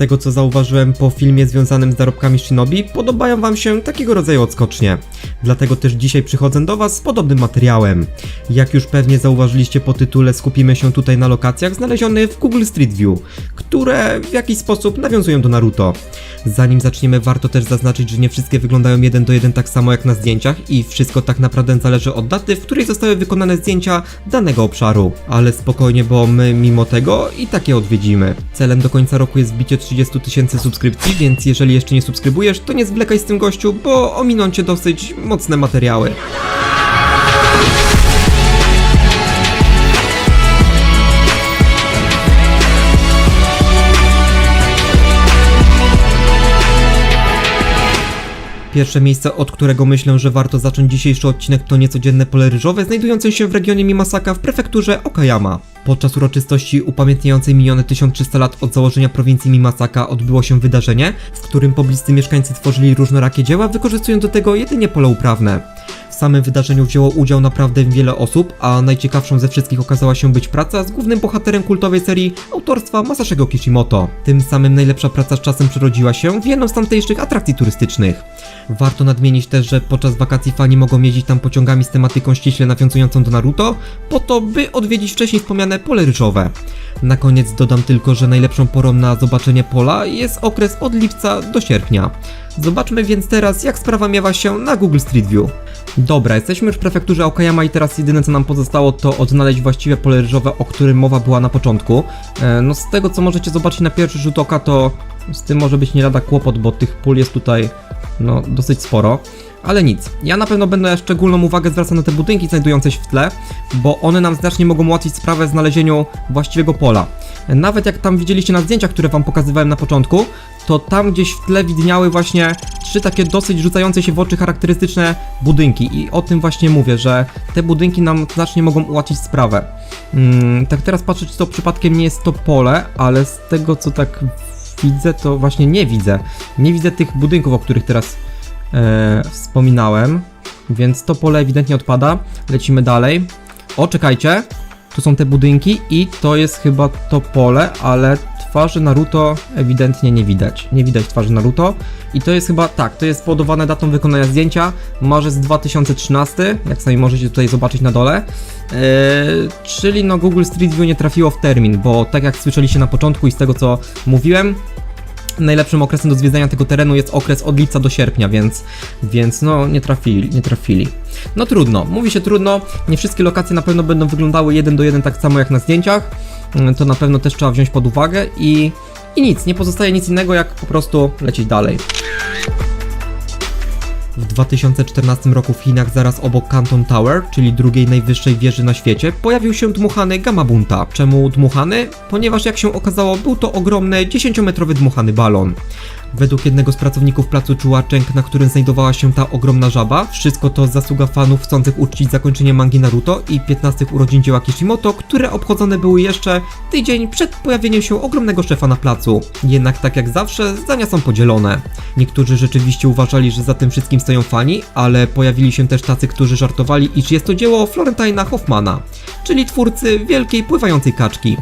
tego co zauważyłem po filmie związanym z zarobkami Shinobi, podobają wam się takiego rodzaju odskocznie. Dlatego też dzisiaj przychodzę do was z podobnym materiałem. Jak już pewnie zauważyliście po tytule, skupimy się tutaj na lokacjach znalezionych w Google Street View, które w jakiś sposób nawiązują do Naruto. Zanim zaczniemy, warto też zaznaczyć, że nie wszystkie wyglądają jeden do jeden tak samo jak na zdjęciach i wszystko tak naprawdę zależy od daty, w której zostały wykonane zdjęcia danego obszaru. Ale spokojnie, bo my mimo tego i takie odwiedzimy. Celem do końca roku jest wbicie 30 tysięcy subskrypcji, więc jeżeli jeszcze nie subskrybujesz, to nie zwlekaj z tym gościu, bo ominą cię dosyć mocne materiały. Pierwsze miejsce, od którego myślę, że warto zacząć dzisiejszy odcinek to niecodzienne pole ryżowe, znajdujące się w regionie Mimasaka w prefekturze Okayama. Podczas uroczystości upamiętniającej minione 1300 lat od założenia prowincji Mimasaka odbyło się wydarzenie, w którym pobliscy mieszkańcy tworzyli różnorakie dzieła, wykorzystując do tego jedynie pole uprawne. Samym wydarzeniu wzięło udział naprawdę wiele osób, a najciekawszą ze wszystkich okazała się być praca z głównym bohaterem kultowej serii autorstwa Masashego Kishimoto. Tym samym najlepsza praca z czasem przerodziła się w jedną z tamtejszych atrakcji turystycznych. Warto nadmienić też, że podczas wakacji fani mogą jeździć tam pociągami z tematyką ściśle nawiązującą do Naruto, po to, by odwiedzić wcześniej wspomniane pole ryżowe. Na koniec dodam tylko, że najlepszą porą na zobaczenie pola jest okres od lipca do sierpnia. Zobaczmy więc teraz, jak sprawa miewa się na Google Street View. Dobra, jesteśmy już w prefekturze Okayama i teraz jedyne co nam pozostało to odnaleźć właściwe pole ryżowe, o którym mowa była na początku. E, no z tego co możecie zobaczyć na pierwszy rzut oka to z tym może być nie lada kłopot, bo tych pól jest tutaj no dosyć sporo. Ale nic, ja na pewno będę szczególną uwagę zwracał na te budynki znajdujące się w tle, bo one nam znacznie mogą ułatwić sprawę znalezieniu właściwego pola. Nawet jak tam widzieliście na zdjęciach, które wam pokazywałem na początku, to tam gdzieś w tle widniały właśnie trzy takie dosyć rzucające się w oczy charakterystyczne budynki i o tym właśnie mówię, że te budynki nam znacznie mogą ułatwić sprawę. Mm, tak teraz patrzę, czy to przypadkiem nie jest to pole, ale z tego co tak widzę, to właśnie nie widzę. Nie widzę tych budynków, o których teraz e, wspominałem, więc to pole ewidentnie odpada. Lecimy dalej. O, czekajcie. Tu są te budynki i to jest chyba to pole, ale twarzy Naruto ewidentnie nie widać. Nie widać twarzy Naruto. I to jest chyba, tak, to jest spowodowane datą wykonania zdjęcia. Marzec 2013, jak sami możecie tutaj zobaczyć na dole. Eee, czyli no Google Street View nie trafiło w termin, bo tak jak słyszeliście na początku i z tego co mówiłem, najlepszym okresem do zwiedzania tego terenu jest okres od lipca do sierpnia, więc, więc no nie trafili, nie trafili. No trudno, mówi się trudno, nie wszystkie lokacje na pewno będą wyglądały jeden do jeden tak samo jak na zdjęciach, Mm, to na pewno też trzeba wziąć pod uwagę i, i nic, nie pozostaje nic innego jak po prostu lecieć dalej. W 2014 roku w Chinach zaraz obok Canton Tower, czyli drugiej najwyższej wieży na świecie, pojawił się dmuchany Gamabunta. Czemu dmuchany? Ponieważ jak się okazało, był to ogromny 10-metrowy dmuchany balon. Według jednego z pracowników placu Czułaczęk, na którym znajdowała się ta ogromna żaba, wszystko to zasługa fanów chcących uczcić zakończenie mangi Naruto i 15 urodzin dzieła Kishimoto, które obchodzone były jeszcze tydzień przed pojawieniem się ogromnego szefa na placu. Jednak tak jak zawsze, zdania są podzielone. Niektórzy rzeczywiście uważali, że za tym wszystkim stoją fani, ale pojawili się też tacy, którzy żartowali, iż jest to dzieło Florentina Hoffmana, czyli twórcy wielkiej pływającej kaczki.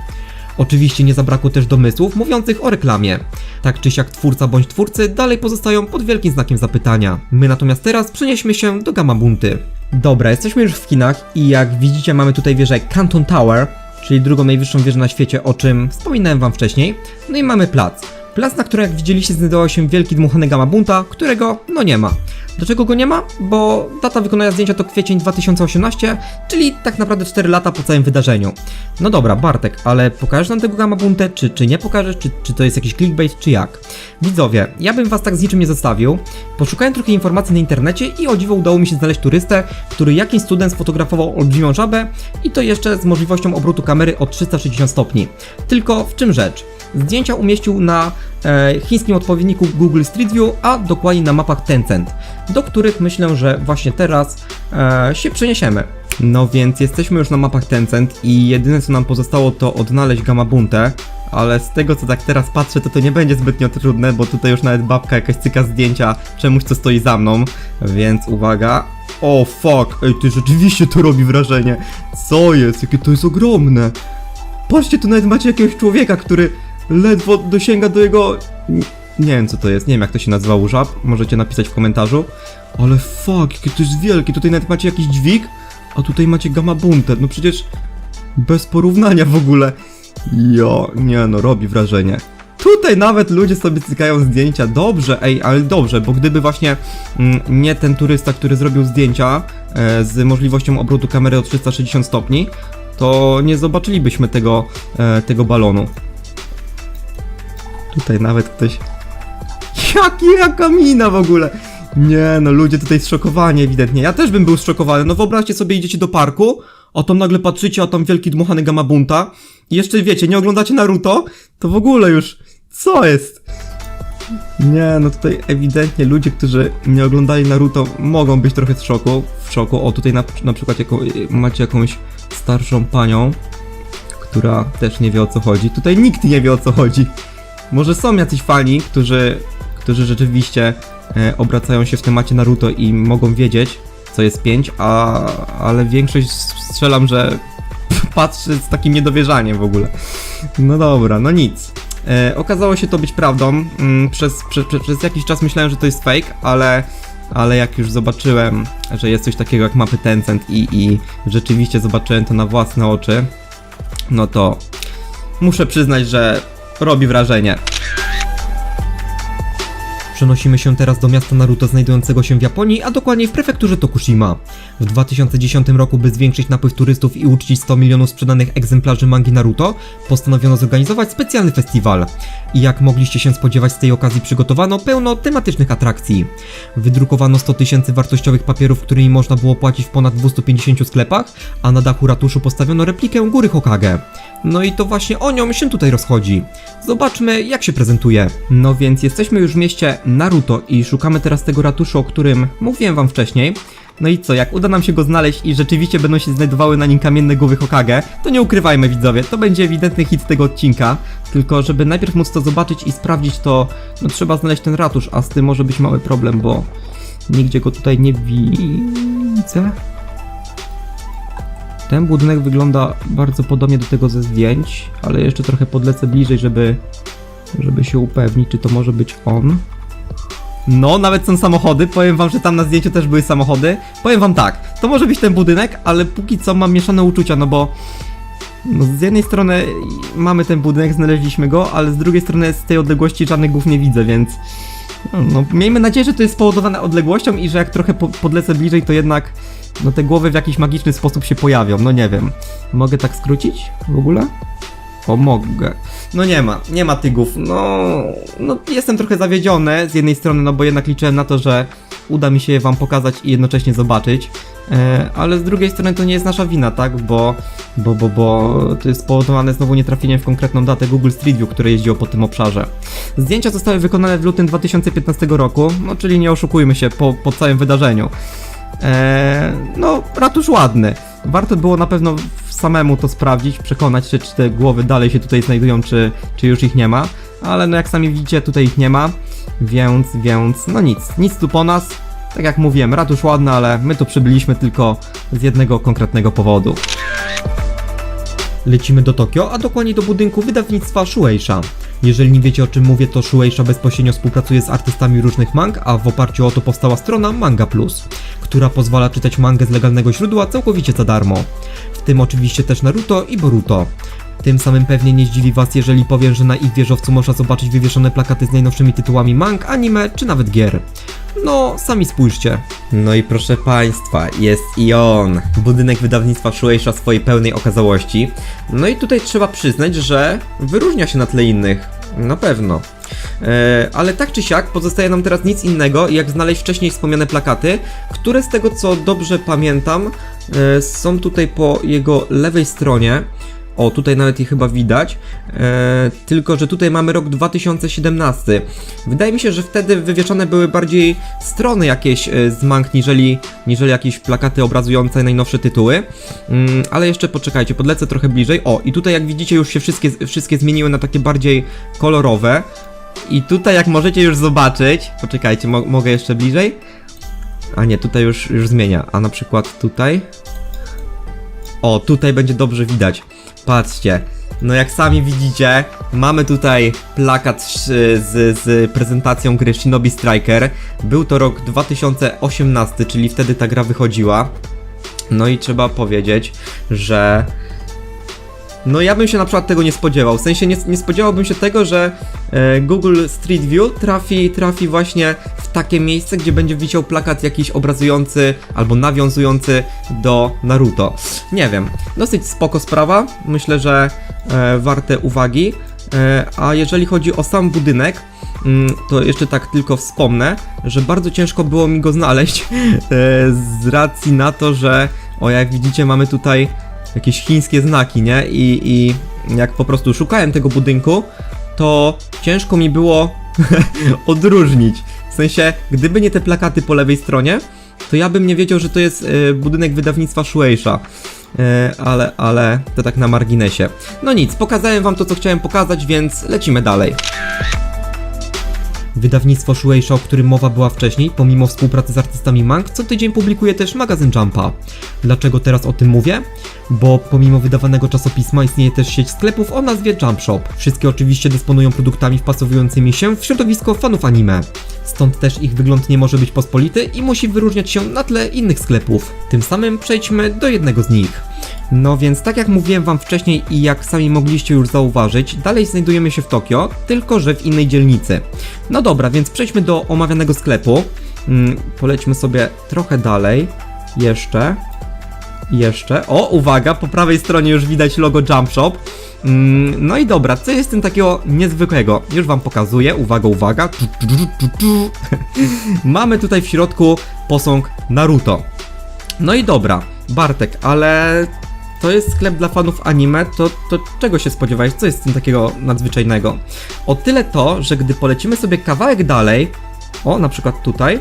Oczywiście nie zabrakło też domysłów mówiących o reklamie. Tak czy siak twórca bądź twórcy dalej pozostają pod wielkim znakiem zapytania. My natomiast teraz przenieśmy się do Gamabunty. Dobra, jesteśmy już w Chinach i jak widzicie mamy tutaj wieżę Canton Tower, czyli drugą najwyższą wieżę na świecie, o czym wspominałem wam wcześniej. No i mamy plac. Plac, na którym jak widzieliście znajdował się wielki dmuchany Gamabunta, którego no nie ma. Dlaczego go nie ma? Bo data wykonania zdjęcia to kwiecień 2018, czyli tak naprawdę 4 lata po całym wydarzeniu. No dobra, Bartek, ale pokażesz nam tego Gamabuntę, czy, czy nie pokażesz, czy, czy to jest jakiś clickbait, czy jak? Widzowie, ja bym was tak z niczym nie zostawił. Poszukałem trochę informacji na internecie i o dziwo udało mi się znaleźć turystę, który jakimś cudem sfotografował olbrzymią żabę i to jeszcze z możliwością obrotu kamery o 360 stopni. Tylko w czym rzecz? Zdjęcia umieścił na e, chińskim odpowiedniku Google Street View, a dokładnie na mapach Tencent, do których myślę, że właśnie teraz e, się przeniesiemy. No więc jesteśmy już na mapach Tencent i jedyne co nam pozostało to odnaleźć Gamabuntę, ale z tego co tak teraz patrzę, to to nie będzie zbytnio trudne, bo tutaj już nawet babka jakaś cyka zdjęcia czemuś co stoi za mną, więc uwaga. O fuck, ej ty rzeczywiście to robi wrażenie. Co jest? Jakie to jest ogromne. Patrzcie, tu nawet macie jakiegoś człowieka, który ledwo dosięga do jego... Nie, wiem co to jest, nie wiem jak to się nazywa u żab, możecie napisać w komentarzu. Ale fuck, jakie to jest wielkie, tutaj nawet macie jakiś dźwig, a tutaj macie gamma bunter, no przecież bez porównania w ogóle. Jo, nie no, robi wrażenie. Tutaj nawet ludzie sobie cykają zdjęcia. Dobrze, ej, ale dobrze, bo gdyby właśnie mm, nie ten turysta, który zrobił zdjęcia e, z możliwością obrotu kamery o 360 stopni, to nie zobaczylibyśmy tego, e, tego balonu. Tutaj nawet ktoś... Jaki, jaka mina w ogóle! Nie no, ludzie tutaj zszokowani ewidentnie. Ja też bym był zszokowany. No wyobraźcie sobie, idziecie do parku, a tam nagle patrzycie, a tam wielki dmuchany gamabunta. I jeszcze wiecie, nie oglądacie Naruto, to w ogóle już... Co jest? Nie, no tutaj ewidentnie ludzie, którzy nie oglądali Naruto mogą być trochę w szoku. W szoku. O, tutaj na, na przykład jako, macie jakąś starszą panią, która też nie wie o co chodzi. Tutaj nikt nie wie o co chodzi. Może są jacyś fani, którzy, którzy rzeczywiście e, obracają się w temacie Naruto i mogą wiedzieć, co jest 5, a, ale większość strzelam, że patrzy z takim niedowierzaniem w ogóle. No dobra, no nic. E, okazało się to być prawdą. Mm, przez, przez, przez, przez jakiś czas myślałem, że to jest fake, ale, ale jak już zobaczyłem, że jest coś takiego jak mapy Tencent i, i rzeczywiście zobaczyłem to na własne oczy, no to muszę przyznać, że robi wrażenie. Przenosimy się teraz do miasta Naruto znajdującego się w Japonii, a dokładniej w prefekturze Tokushima. W 2010 roku, by zwiększyć napływ turystów i uczcić 100 milionów sprzedanych egzemplarzy mangi Naruto, postanowiono zorganizować specjalny festiwal. I jak mogliście się spodziewać, z tej okazji przygotowano pełno tematycznych atrakcji. Wydrukowano 100 tysięcy wartościowych papierów, którymi można było płacić w ponad 250 sklepach, a na dachu ratuszu postawiono replikę góry Hokage. No i to właśnie o nią się tutaj rozchodzi. Zobaczmy, jak się prezentuje. No więc jesteśmy już w mieście Naruto i szukamy teraz tego ratuszu, o którym mówiłem wam wcześniej. No i co, jak uda nam się go znaleźć i rzeczywiście będą się znajdowały na nim kamienne głowy Hokage, to nie ukrywajmy widzowie, to będzie ewidentny hit tego odcinka. Tylko żeby najpierw móc to zobaczyć i sprawdzić to, no trzeba znaleźć ten ratusz, a z tym może być mały problem, bo nigdzie go tutaj nie widzę. Ten budynek wygląda bardzo podobnie do tego ze zdjęć, ale jeszcze trochę podlecę bliżej, żeby, żeby się upewnić, czy to może być on. No, nawet są samochody. Powiem wam, że tam na zdjęciu też były samochody. Powiem wam tak, to może być ten budynek, ale póki co mam mieszane uczucia, no bo no z jednej strony mamy ten budynek, znaleźliśmy go, ale z drugiej strony z tej odległości żadnych głów nie widzę, więc no, miejmy nadzieję, że to jest spowodowane odległością i że jak trochę po podlecę bliżej, to jednak no te głowy w jakiś magiczny sposób się pojawią, no nie wiem. Mogę tak skrócić w ogóle? O, mogę. No nie ma, nie ma tygów. No, no jestem trochę zawiedziony z jednej strony, no bo jednak liczyłem na to, że uda mi się je wam pokazać i jednocześnie zobaczyć. E, ale z drugiej strony to nie jest nasza wina, tak? Bo, bo, bo, bo to jest spowodowane znowu nietrafieniem w konkretną datę Google Street View, które jeździło po tym obszarze. Zdjęcia zostały wykonane w lutym 2015 roku, no czyli nie oszukujmy się, po, po całym wydarzeniu. Eee, no, ratusz ładny. Warto było na pewno samemu to sprawdzić, przekonać się, czy te głowy dalej się tutaj znajdują, czy, czy już ich nie ma. Ale no jak sami widzicie, tutaj ich nie ma, więc, więc, no nic, nic tu po nas. Tak jak mówiłem, ratusz ładny, ale my tu przybyliśmy tylko z jednego konkretnego powodu. Lecimy do Tokio, a dokładniej do budynku wydawnictwa Shueisha. Jeżeli nie wiecie o czym mówię, to Shueisha bezpośrednio współpracuje z artystami różnych mang, a w oparciu o to powstała strona Manga Plus, która pozwala czytać mangę z legalnego źródła całkowicie za darmo. W tym oczywiście też Naruto i Boruto. Tym samym pewnie nie zdziwi was, jeżeli powiem, że na ich wieżowcu można zobaczyć wywieszone plakaty z najnowszymi tytułami mang, anime czy nawet gier. No, sami spójrzcie. No i proszę państwa, jest i on. Budynek wydawnictwa Shueisha swojej pełnej okazałości. No i tutaj trzeba przyznać, że wyróżnia się na tle innych. Na pewno. E, ale tak czy siak pozostaje nam teraz nic innego, jak znaleźć wcześniej wspomniane plakaty, które z tego co dobrze pamiętam e, są tutaj po jego lewej stronie. O, tutaj nawet je chyba widać. E, tylko, że tutaj mamy rok 2017. Wydaje mi się, że wtedy wywieszone były bardziej strony jakieś e, z mang, niżeli, niżeli jakieś plakaty obrazujące najnowsze tytuły. Mm, ale jeszcze poczekajcie, podlecę trochę bliżej. O, i tutaj jak widzicie już się wszystkie, wszystkie zmieniły na takie bardziej kolorowe. I tutaj jak możecie już zobaczyć, poczekajcie, mo mogę jeszcze bliżej? A nie, tutaj już, już zmienia. A na przykład tutaj? O, tutaj będzie dobrze widać. Patrzcie. No jak sami widzicie, mamy tutaj plakat z, z prezentacją gry Shinobi Striker. Był to rok 2018, czyli wtedy ta gra wychodziła. No i trzeba powiedzieć, że no ja bym się na przykład tego nie spodziewał. W sensie nie, nie spodziewałbym się tego, że e, Google Street View trafi, trafi właśnie w takie miejsce, gdzie będzie wisiał plakat jakiś obrazujący albo nawiązujący do Naruto. Nie wiem, dosyć spoko sprawa. Myślę, że e, warte uwagi. E, a jeżeli chodzi o sam budynek, mm, to jeszcze tak tylko wspomnę, że bardzo ciężko było mi go znaleźć e, z racji na to, że o jak widzicie mamy tutaj jakieś chińskie znaki, nie? I, I jak po prostu szukałem tego budynku, to ciężko mi było odróżnić. W sensie, gdyby nie te plakaty po lewej stronie, to ja bym nie wiedział, że to jest e, budynek wydawnictwa Shueisha. E, ale, ale to tak na marginesie. No nic, pokazałem wam to, co chciałem pokazać, więc lecimy dalej. Wydawnictwo Shueisha, o którym mowa była wcześniej, pomimo współpracy z artystami Mang, co tydzień publikuje też magazyn Jumpa. Dlaczego teraz o tym mówię? Bo pomimo wydawanego czasopisma istnieje też sieć sklepów o nazwie Jump Shop. Wszystkie oczywiście dysponują produktami wpasowującymi się w środowisko fanów anime. Stąd też ich wygląd nie może być pospolity i musi wyróżniać się na tle innych sklepów. Tym samym przejdźmy do jednego z nich. No więc tak jak mówiłem wam wcześniej i jak sami mogliście już zauważyć, dalej znajdujemy się w Tokio, tylko że w innej dzielnicy. No dobra, więc przejdźmy do omawianego sklepu. Mm, polećmy sobie trochę dalej. Jeszcze. Jeszcze. O, uwaga, po prawej stronie już widać logo Jump Shop. Mm, no i dobra, co jest tym takiego niezwykłego? Już wam pokazuję. Uwaga, uwaga. Mamy tutaj w środku posąg Naruto. No i dobra, Bartek, ale to jest sklep dla fanów anime, to, to czego się spodziewałeś? Co jest w tym takiego nadzwyczajnego? O tyle to, że gdy polecimy sobie kawałek dalej, o na przykład tutaj,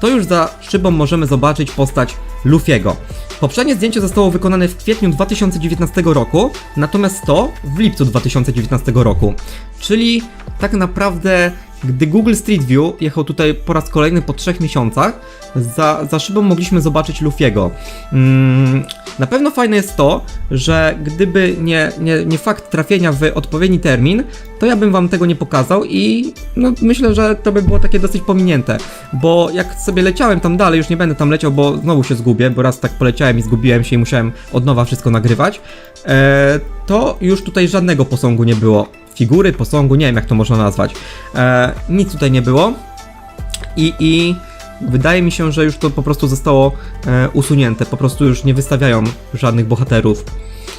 to już za szybą możemy zobaczyć postać Luffy'ego. Poprzednie zdjęcie zostało wykonane w kwietniu 2019 roku, natomiast to w lipcu 2019 roku. Czyli tak naprawdę, gdy Google Street View jechał tutaj po raz kolejny po trzech miesiącach, za, za szybą mogliśmy zobaczyć Luffy'ego. Mm, na pewno fajne jest to, że gdyby nie, nie, nie fakt trafienia w odpowiedni termin, to ja bym wam tego nie pokazał i no, myślę, że to by było takie dosyć pominięte, bo jak sobie leciałem tam dalej, już nie będę tam leciał, bo znowu się zgubię, bo raz tak poleciałem i zgubiłem się i musiałem od nowa wszystko nagrywać, e, to już tutaj żadnego posągu nie było. Figury, posągu, nie wiem jak to można nazwać. E, nic tutaj nie było i, i wydaje mi się, że już to po prostu zostało e, usunięte, po prostu już nie wystawiają żadnych bohaterów.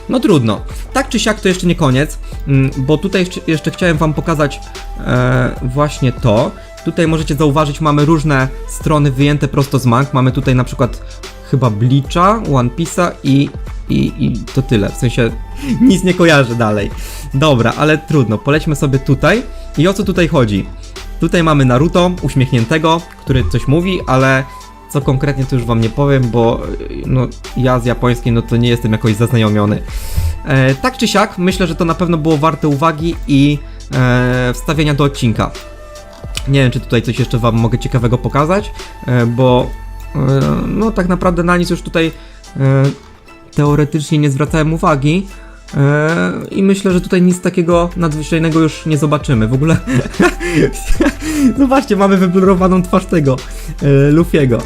No trudno. Tak czy siak to jeszcze nie koniec, mm, bo tutaj jeszcze, chciałem wam pokazać e, właśnie to. Tutaj możecie zauważyć, mamy różne strony wyjęte prosto z mang. Mamy tutaj na przykład chyba Bleacha, One Piece'a i, i, i to tyle. W sensie nic nie kojarzę dalej. Dobra, ale trudno. Polećmy sobie tutaj. I o co tutaj chodzi? Tutaj mamy Naruto, uśmiechniętego, który coś mówi, ale co konkretnie to już wam nie powiem, bo y, no, ja z japońskim no to nie jestem jakoś zaznajomiony. E, tak czy siak, myślę, że to na pewno było warte uwagi i e, wstawienia do odcinka. Nie wiem, czy tutaj coś jeszcze wam mogę ciekawego pokazać, e, bo e, no tak naprawdę na nic już tutaj e, teoretycznie nie zwracałem uwagi. E, I myślę, że tutaj nic takiego nadzwyczajnego już nie zobaczymy. W ogóle. Zobaczcie, mamy wyblurowaną twarz tego e, Luffy'ego.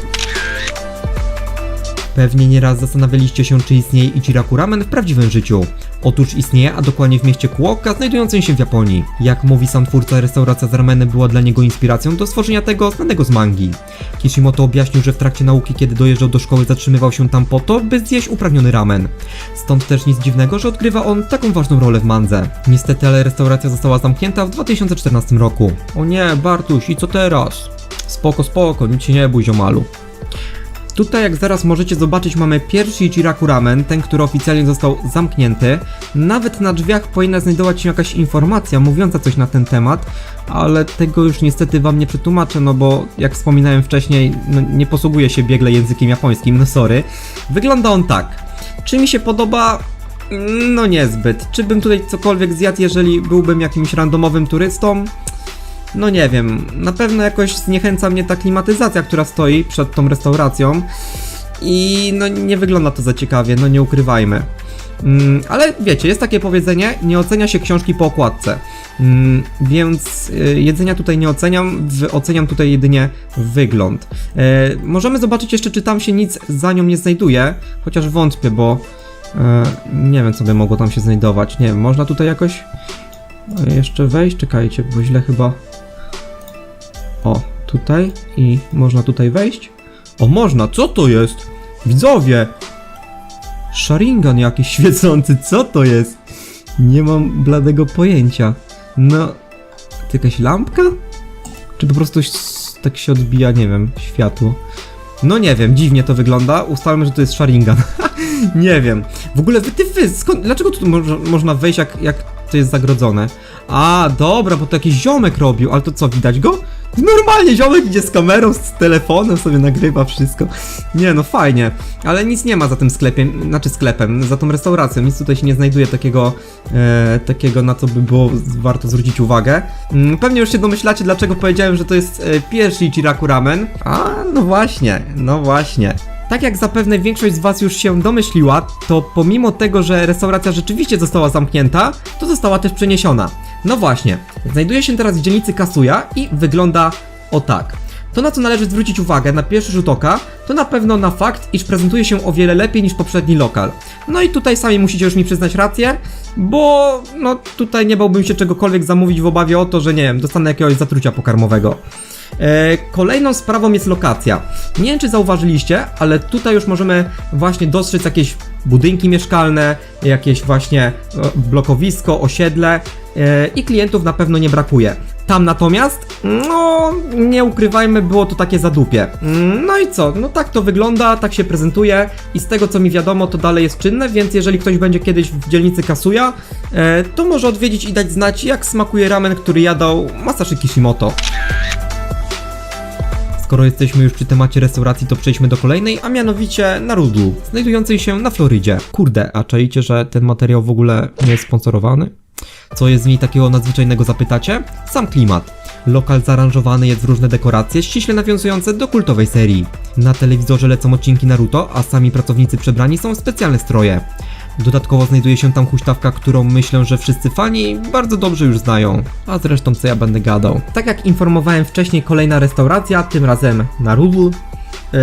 Pewnie nieraz zastanawialiście się, czy istnieje Ichiraku Ramen w prawdziwym życiu. Otóż istnieje, a dokładnie w mieście Kuoka, znajdującym się w Japonii. Jak mówi sam twórca, restauracja z ramenem była dla niego inspiracją do stworzenia tego znanego z mangi. Kishimoto objaśnił, że w trakcie nauki, kiedy dojeżdżał do szkoły, zatrzymywał się tam po to, by zjeść upragniony ramen. Stąd też nic dziwnego, że odgrywa on taką ważną rolę w mandze. Niestety, ale restauracja została zamknięta w 2014 roku. O nie, Bartuś, i co teraz? Spoko, spoko, nic się nie bój, ziomalu. Tutaj, jak zaraz możecie zobaczyć, mamy pierwszy Ichiraku Ramen, ten, który oficjalnie został zamknięty. Nawet na drzwiach powinna znajdować się jakaś informacja mówiąca coś na ten temat, ale tego już niestety wam nie przetłumaczę, no bo jak wspominałem wcześniej, no, nie posługuję się biegle językiem japońskim, no sorry. Wygląda on tak. Czy mi się podoba? No niezbyt. Czy bym tutaj cokolwiek zjadł, jeżeli byłbym jakimś randomowym turystą? No nie wiem, na pewno jakoś zniechęca mnie ta klimatyzacja, która stoi przed tą restauracją i no nie wygląda to za ciekawie, no nie ukrywajmy. Mm, ale wiecie, jest takie powiedzenie, nie ocenia się książki po okładce. Mm, więc y, jedzenia tutaj nie oceniam, w, oceniam tutaj jedynie wygląd. E, możemy zobaczyć jeszcze, czy tam się nic za nią nie znajduje, chociaż wątpię, bo e, nie wiem, co by mogło tam się znajdować. Nie wiem, można tutaj jakoś e, jeszcze wejść? Czekajcie, bo źle chyba... Tutaj i można tutaj wejść? O, można, co to jest? Widzowie! Sharingan jakiś świecący, co to jest? Nie mam bladego pojęcia. No, to jakaś lampka? Czy po prostu tak się odbija, nie wiem, światło? No nie wiem, dziwnie to wygląda. Ustalmy, że to jest Sharingan. nie wiem. W ogóle wy, ty, wy, skąd, dlaczego tu mo- można wejść, jak, jak to jest zagrodzone? A, dobra, bo to jakiś ziomek robił, ale to co, widać go? Normalnie ziomek idzie z kamerą, z telefonem, sobie nagrywa wszystko. Nie no, fajnie, ale nic nie ma za tym sklepem, znaczy sklepem, za tą restauracją, nic tutaj się nie znajduje takiego, e, takiego na co by było warto zwrócić uwagę. Mm, Pewnie już się domyślacie, dlaczego powiedziałem, że to jest e, pierwszy Ichiraku Ramen. A, no właśnie, no właśnie. Tak jak zapewne większość z Was już się domyśliła, to pomimo tego, że restauracja rzeczywiście została zamknięta, to została też przeniesiona. No właśnie, znajduje się teraz w dzielnicy Kasuya i wygląda o tak. To na co należy zwrócić uwagę na pierwszy rzut oka, to na pewno na fakt, iż prezentuje się o wiele lepiej niż poprzedni lokal. No i tutaj sami musicie już mi przyznać rację, bo no tutaj nie bałbym się czegokolwiek zamówić w obawie o to, że nie wiem, dostanę jakiegoś zatrucia pokarmowego. E, kolejną sprawą jest lokacja. Nie wiem, czy zauważyliście, ale tutaj już możemy właśnie dostrzec jakieś budynki mieszkalne, jakieś właśnie e, blokowisko, osiedle e, i klientów na pewno nie brakuje. Tam natomiast, no, nie ukrywajmy, było to takie zadupie. Mm, No i co? No tak to wygląda, tak się prezentuje i z tego co mi wiadomo, to dalej jest czynne, więc jeżeli ktoś będzie kiedyś w dzielnicy Kasuya, e, to może odwiedzić i dać znać, jak smakuje ramen, który jadał Masashi Kishimoto. Skoro jesteśmy już przy temacie restauracji, to przejdźmy do kolejnej, a mianowicie Narudu, znajdującej się na Florydzie. Kurde, a czaicie, że ten materiał w ogóle nie jest sponsorowany? Co jest w niej takiego nadzwyczajnego zapytacie? Sam klimat. Lokal zaaranżowany jest w różne dekoracje, ściśle nawiązujące do kultowej serii. Na telewizorze lecą odcinki Naruto, a sami pracownicy przebrani są w specjalne stroje. Dodatkowo znajduje się tam huśtawka, którą myślę, że wszyscy fani bardzo dobrze już znają. A zresztą co ja będę gadał. Tak jak informowałem wcześniej, kolejna restauracja, tym razem Narudu. Yy,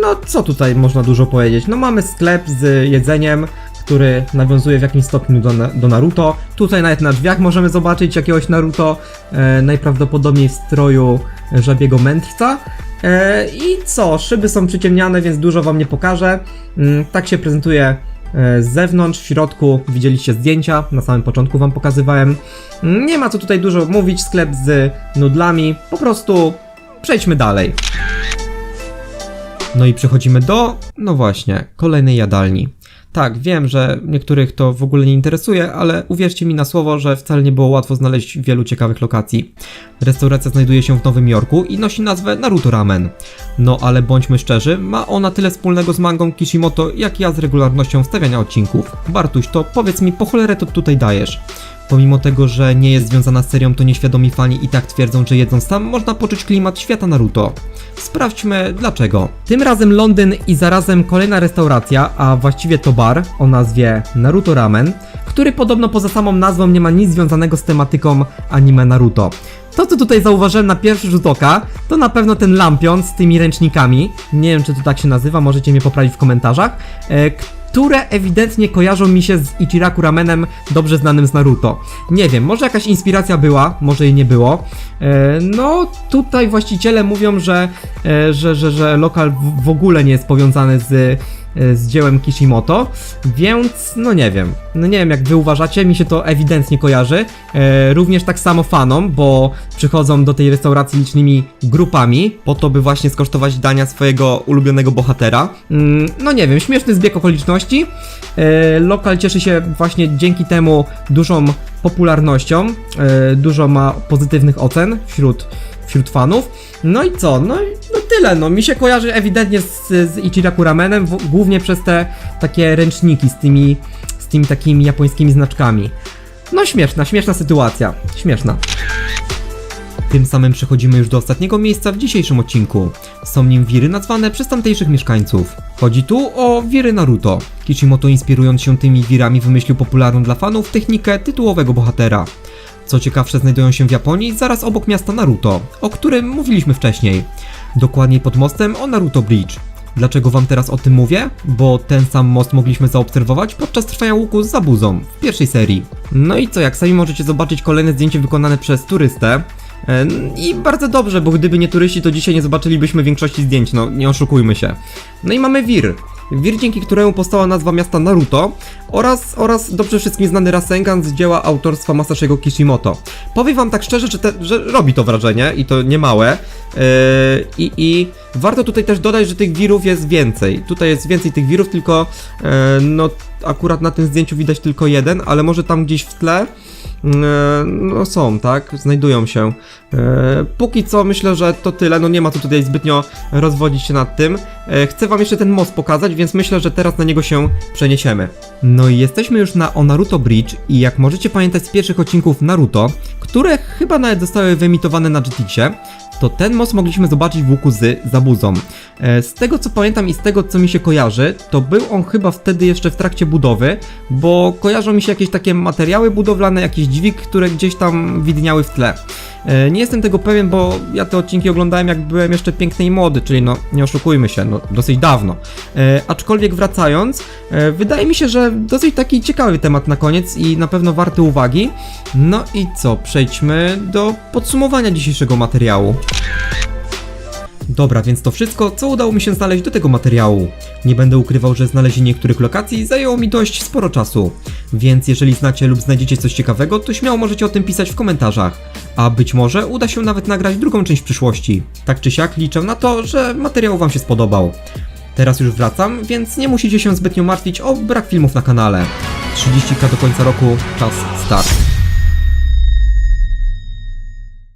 no co tutaj można dużo powiedzieć? No mamy sklep z jedzeniem, który nawiązuje w jakimś stopniu do, do Naruto. Tutaj nawet na drzwiach możemy zobaczyć jakiegoś Naruto, e, najprawdopodobniej w stroju żabiego mędrca. E, I co? Szyby są przyciemniane, więc dużo wam nie pokażę. Mm, tak się prezentuje e, z zewnątrz, w środku widzieliście zdjęcia, na samym początku wam pokazywałem. Mm, Nie ma co tutaj dużo mówić, sklep z nudlami, po prostu przejdźmy dalej. No i przechodzimy do, no właśnie, kolejnej jadalni. Tak, wiem, że niektórych to w ogóle nie interesuje, ale uwierzcie mi na słowo, że wcale nie było łatwo znaleźć wielu ciekawych lokacji. Restauracja znajduje się w Nowym Jorku i nosi nazwę Naruto Ramen. No ale bądźmy szczerzy, ma ona tyle wspólnego z mangą Kishimoto, jak ja z regularnością wstawiania odcinków. Bartuś, to powiedz mi, po cholerę to tutaj dajesz? Pomimo tego, że nie jest związana z serią, to nieświadomi fani i tak twierdzą, że jedząc tam można poczuć klimat świata Naruto. Sprawdźmy dlaczego. Tym razem Londyn i zarazem kolejna restauracja, a właściwie to bar o nazwie Naruto Ramen, który podobno poza samą nazwą nie ma nic związanego z tematyką anime Naruto. To, co tutaj zauważyłem na pierwszy rzut oka, to na pewno ten lampion z tymi ręcznikami. Nie wiem, czy to tak się nazywa, możecie mnie poprawić w komentarzach. E, które ewidentnie kojarzą mi się z Ichiraku Ramenem dobrze znanym z Naruto. Nie wiem, może jakaś inspiracja była, może jej nie było. E, no, tutaj właściciele mówią, że, e, że, że, że lokal w, ogóle nie jest powiązany z, z dziełem Kishimoto, więc no nie wiem. No nie wiem, jak wy uważacie, mi się to ewidentnie kojarzy. E, również tak samo fanom, bo przychodzą do tej restauracji licznymi grupami, po to, by właśnie skosztować dania swojego ulubionego bohatera. Mm, no nie wiem, śmieszny zbieg okoliczności. E, lokal cieszy się właśnie dzięki temu dużą popularnością, e, dużo ma pozytywnych ocen wśród, wśród fanów. No i co? No, i- tyle, no mi się kojarzy ewidentnie z, z Ichiraku Ramenem, w, głównie przez te takie ręczniki z tymi, z tymi takimi japońskimi znaczkami. No śmieszna, śmieszna sytuacja, śmieszna. Tym samym przechodzimy już do ostatniego miejsca w dzisiejszym odcinku. Są nim wiry nazwane przez tamtejszych mieszkańców. Chodzi tu o wiry Naruto. Kishimoto inspirując się tymi wirami wymyślił popularną dla fanów technikę tytułowego bohatera. Co ciekawsze, znajdują się w Japonii, zaraz obok miasta Naruto, o którym mówiliśmy wcześniej. Dokładniej pod mostem o Naruto Bridge. Dlaczego wam teraz o tym mówię? Bo ten sam most mogliśmy zaobserwować podczas trwania łuku z Zabuzą w pierwszej serii. No i co, jak sami możecie zobaczyć kolejne zdjęcie wykonane przez turystę. I bardzo dobrze, bo gdyby nie turyści, to dzisiaj nie zobaczylibyśmy większości zdjęć, no nie oszukujmy się. No i mamy Wir. Wir, dzięki któremu powstała nazwa miasta Naruto oraz, oraz dobrze wszystkim znany Rasengan z dzieła autorstwa Masashego Kishimoto. Powiem wam tak szczerze, że, te, że robi to wrażenie i to niemałe. Yy, i, I warto tutaj też dodać, że tych wirów jest więcej. Tutaj jest więcej tych wirów, tylko yy, no akurat na tym zdjęciu widać tylko jeden, ale może tam gdzieś w tle yy, no są, tak? Znajdują się. Yy, póki co myślę, że to tyle, no nie ma tu tutaj zbytnio rozwodzić się nad tym. Yy, chcę wam jeszcze ten most pokazać, więc myślę, że teraz na niego się przeniesiemy. No i jesteśmy już na Onaruto Bridge i jak możecie pamiętać z pierwszych odcinków Naruto, które chyba nawet zostały wyemitowane na GTX-ie, to ten most mogliśmy zobaczyć w łuku z Zabuzą. E, Z tego co pamiętam i z tego co mi się kojarzy, to był on chyba wtedy jeszcze w trakcie budowy, bo kojarzą mi się jakieś takie materiały budowlane, jakieś dźwig, które gdzieś tam widniały w tle. E, Nie jestem tego pewien, bo ja te odcinki oglądałem jak byłem jeszcze piękny i młody, czyli no nie oszukujmy się, no dosyć dawno. E, aczkolwiek wracając, e, wydaje mi się, że dosyć taki ciekawy temat na koniec i na pewno warty uwagi. No i co, przejdźmy do podsumowania dzisiejszego materiału. Dobra, więc to wszystko, co udało mi się znaleźć do tego materiału. Nie będę ukrywał, że znalezienie niektórych lokacji zajęło mi dość sporo czasu. Więc jeżeli znacie lub znajdziecie coś ciekawego, to śmiało możecie o tym pisać w komentarzach. A być może uda się nawet nagrać drugą część w przyszłości. Tak czy siak liczę na to, że materiał wam się spodobał. Teraz już wracam, więc nie musicie się zbytnio martwić o brak filmów na kanale. 30k do końca roku, czas start.